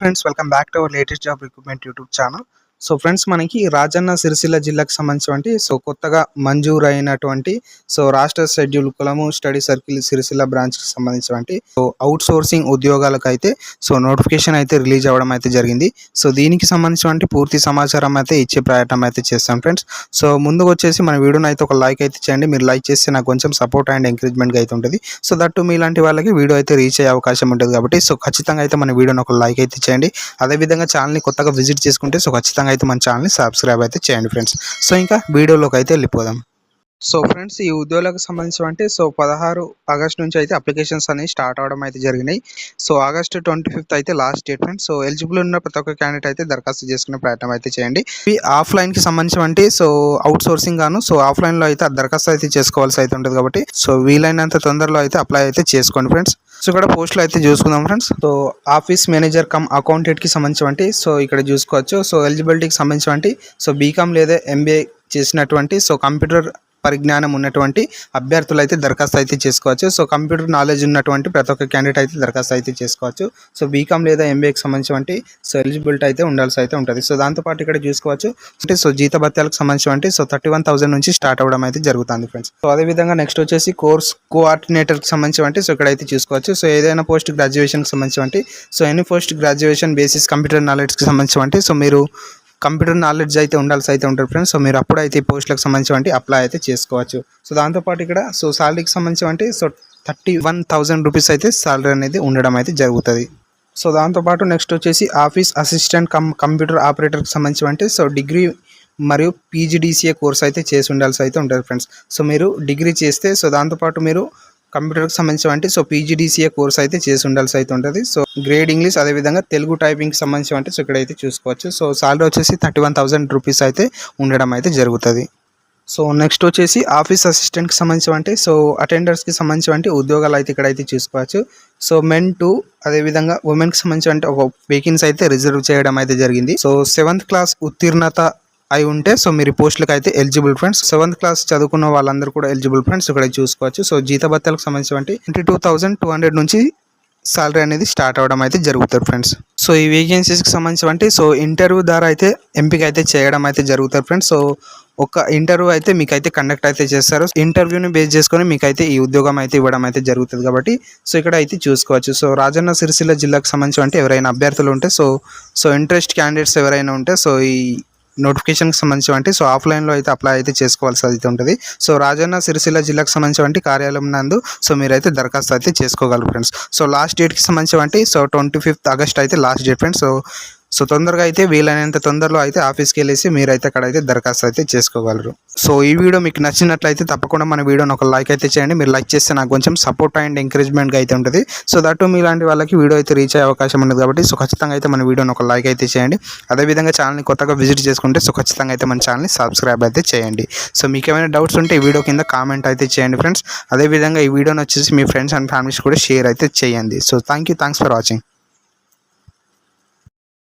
friends welcome back to our latest job recruitment youtube channel. So friends మనకి రాజన్న సిరిసిల్ల జిల్లాకు సంబంధించినటువంటి so కొత్తగా మంజూరు అయినటువంటి సో రాష్ట్ర షెడ్యూల్ కులము స్టడీ సర్కిల్ సిరిసిల్ల బ్రాంచ్కి సంబంధించినటువంటి సో అవుట్ సోర్సింగ్ ఉద్యోగాలకు అయితే సో నోటిఫికేషన్ అయితే రిలీజ్ అవ్వడం అయితే జరిగింది. సో దీనికి సంబంధించినటువంటి పూర్తి సమాచారం అయితే ఇచ్చే ప్రయత్నం అయితే చేస్తాం ఫ్రెండ్స్. సో ముందుకు వచ్చేసి మన వీడియోని అయితే ఒక లైక్ అయితే చేయండి. మీరు లైక్ చేస్తే నాకు కొంచెం సపోర్ట్ అండ్ ఎంకరేజ్మెంట్గా అయితే ఉంటుంది. సో దట్టు మీలాంటి వాళ్ళకి వీడియో అయితే రీచ్ అయ్యే అవకాశం ఉంటుంది కాబట్టి సో ఖచ్చితంగా అయితే మన వీడియోని ఒక లైక్ అయితే చేయండి. అదేవిధంగా ఛానల్ని కొత్తగా విజిట్ చేసుకుంటే సో ఖచ్చితంగా అయితే మన ఛానల్ని సబ్స్క్రైబ్ అయితే చేయండి ఫ్రెండ్స్ సో ఇంకా వీడియోలోకి అయితే వెళ్ళిపోదాం. సో ఫ్రెండ్స్ ఈ ఉద్యోగాలకు సంబంధించి అంటే సో పదహారు ఆగస్ట్ నుంచి అయితే అప్లికేషన్స్ అనేవి స్టార్ట్ అవడం అయితే జరిగినాయి. సో ఆగస్ట్ ట్వంటీ ఫిఫ్త్ అయితే last date friends. So eligible ఉన్న ప్రతి ఒక్క క్యాండిడేట్ అయితే దరఖాస్తు చేసుకునే ప్రయత్నం అయితే చేయండి. ఈ ఆఫ్లైన్కి సంబంధించి అంటే సో అవుట్ సోర్సింగ్ గాను సో ఆఫ్లైన్లో అయితే దరఖాస్తు అయితే చేసుకోవాల్సి అయితే ఉంటుంది కాబట్టి సో వీలైనంత తొందరలో అయితే అప్లై అయితే చేసుకోండి ఫ్రెండ్స్. సో ఇక్కడ పోస్టులు అయితే చూసుకుందాం friends. So office manager cum అకౌంటెంట్కి సంబంధించి సో ఇక్కడ చూసుకోవచ్చు. సో ఎలిజిబిలిటీకి సంబంధించి సో బీకామ్ లేదా ఎంబీఏ చేసినటువంటి సో కంప్యూటర్ పరిజ్ఞానం ఉన్నటువంటి అభ్యర్థులు అయితే దరఖాస్తు అయితే చేసుకోవచ్చు. సో కంప్యూటర్ నాలెడ్జ్ ఉన్నటువంటి ప్రతి ఒక్క క్యాండిడేట్ అయితే దరఖాస్తు అయితే చేసుకోవచ్చు. సో బీకామ్ లేదా ఎంబీఏకి సంబంధించినటువంటి సో ఎలిజిబిలిటీ అయితే ఉండాల్సి అయితే ఉంటుంది. సో దాంతోపాటు ఇక్కడ చూసుకోవచ్చు. అంటే సో జీత భత్యాలకు సంబంధించినటువంటి సో థర్టీ వన్ థౌసండ్ నుంచి స్టార్ట్ అవ్వడం అయితే జరుగుతుంది ఫ్రెండ్స్. సో అదేవిధంగా నెక్స్ట్ వచ్చేసి కోర్స్ కోఆర్డినేటర్కి సంబంధించినటువంటి సో ఇక్కడ అయితే చూసుకోవచ్చు. సో ఏదైనా పోస్ట్ గ్రాడ్యుయేషన్కి సంబంధించినటువంటి so any post graduation basis computer నాలెడ్జ్కి సంబంధించినటువంటి సో మీరు కంప్యూటర్ నాలెడ్జ్ అయితే ఉండాల్సి అయితే ఉంటుంది ఫ్రెండ్స్ సో మీరు అప్పుడు అయితే ఈ పోస్టులకు సంబంధించి అప్లై అయితే చేసుకోవచ్చు. సో దాంతోపాటు ఇక్కడ సో సాలరీకి సంబంధించి so thirty one thousand rupees అయితే సాలరీ అనేది ఉండడం అయితే జరుగుతుంది. సో దాంతోపాటు నెక్స్ట్ వచ్చేసి ఆఫీస్ అసిస్టెంట్ కం కంప్యూటర్ ఆపరేటర్కి సంబంధించి సో డిగ్రీ మరియు పీజీడీసీఏ కోర్స్ అయితే చేసి ఉండాల్సి అయితే ఉంటుంది ఫ్రెండ్స్ సో మీరు డిగ్రీ చేస్తే సో దాంతోపాటు మీరు కంప్యూటర్కి సంబంధించి సో పీజీడీసీఏ కోర్స్ అయితే చేసి ఉండాల్సి అయితే ఉంటుంది. సో గ్రేడ్ ఇంగ్లీష్ అదేవిధంగా తెలుగు టైపింగ్కి సంబంధించి అంటే సో ఇక్కడైతే చూసుకోవచ్చు. సో సాలరీ వచ్చేసి థర్టీ వన్ థౌసండ్ రూపీస్ అయితే ఉండడం అయితే జరుగుతుంది. సో నెక్స్ట్ వచ్చేసి ఆఫీస్ అసిస్టెంట్కి సంబంధించి అంటే సో అటెండర్స్కి సంబంధించి అంటే ఉద్యోగాలు అయితే ఇక్కడైతే చూసుకోవచ్చు. సో మెన్ టు అదేవిధంగా ఉమెన్కి సంబంధించి అంటే ఒక వేకెన్సీ అయితే రిజర్వ్ చేయడం అయితే జరిగింది. సో సెవెంత్ క్లాస్ ఉత్తీర్ణత అయి ఉంటే సో మీరు పోస్టులకు అయితే ఎలిజిబుల్ ఫ్రెండ్స్ సెవెంత్ క్లాస్ చదువుకున్న వాళ్ళందరూ కూడా ఎలిజిబుల్ ఫ్రెండ్స్ ఇక్కడ చూసుకోవచ్చు. సో జీతభత్యాలకు సంబంధించి twenty two thousand two hundred నుంచి సాలరీ అనేది స్టార్ట్ అవడం అయితే జరుగుతుంది ఫ్రెండ్స్ సో ఈ వేకెన్సీస్కి సంబంధించి సో ఇంటర్వ్యూ ద్వారా అయితే ఎంపిక అయితే చేయడం అయితే జరుగుతుంది ఫ్రెండ్స్ సో ఒక ఇంటర్వ్యూ అయితే మీకైతే కండక్ట్ అయితే చేస్తారు. ఇంటర్వ్యూని బేస్ చేసుకొని మీకైతే ఈ ఉద్యోగం అయితే ఇవ్వడం అయితే జరుగుతుంది కాబట్టి సో ఇక్కడ అయితే చూసుకోవచ్చు. సో రాజన్న సిరిసిల్ల జిల్లాకు సంబంధించి అంటే ఎవరైనా అభ్యర్థులు ఉంటే సో సో ఇంట్రెస్ట్ క్యాండిడేట్స్ ఎవరైనా ఉంటే సో ఈ నోటిఫికేషన్కి సంబంధించి సో ఆఫ్లైన్లో అయితే అప్లై అయితే చేసుకోవాల్సి అయితే ఉంటుంది. సో రాజన్న సిరిసిల్ల జిల్లాకు సంబంధించి వంటి కార్యాలయం నందు సో మీరైతే దరఖాస్తు అయితే చేసుకోగలరు ఫ్రెండ్స్ సో లాస్ట్ డేట్కి సంబంధించి అంటే సో ట్వంటీ ఫిఫ్త్ ఆగస్ట్ అయితే last date friends so so తొందరగా అయితే వీలైనంత తొందరలో అయితే ఆఫీస్కి వెళ్ళేసి మీరైతే అక్కడ అయితే దరఖాస్తు అయితే చేసుకోగలరు. సో ఈ వీడియో మీకు నచ్చినట్లయితే తప్పకుండా మన వీడియోని ఒక లైక్ అయితే చేయండి. మీరు లైక్ చేస్తే నాకు కొంచెం సపోర్ట్ అండ్ ఎంకరేజ్మెంట్గా అయితే ఉంటుంది. సో దట్టు మీలాంటి వాళ్ళకి వీడియో అయితే రీచ్ అయ్యే అవకాశం ఉంది కాబట్టి సో ఖచ్చితంగా అయితే మన వీడియోని ఒక లైక్ అయితే చేయండి. అదేవిధంగా ఛానల్ని కొత్తగా విజిట్ చేసుకుంటే సో ఖచ్చితంగా అయితే మన ఛానల్ని సబ్స్క్రైబ్ అయితే చేయండి. సో మీకు ఏమైనా డౌట్స్ ఉంటే ఈ వీడియో కింద కామెంట్ అయితే చేయండి ఫ్రెండ్స్. అదేవిధంగా ఈ వీడియోని వచ్చేసి మీ ఫ్రెండ్స్ అండ్ ఫ్యామిలీస్ కూడా షేర్ అయితే చేయండి. So thank you thanks for watching.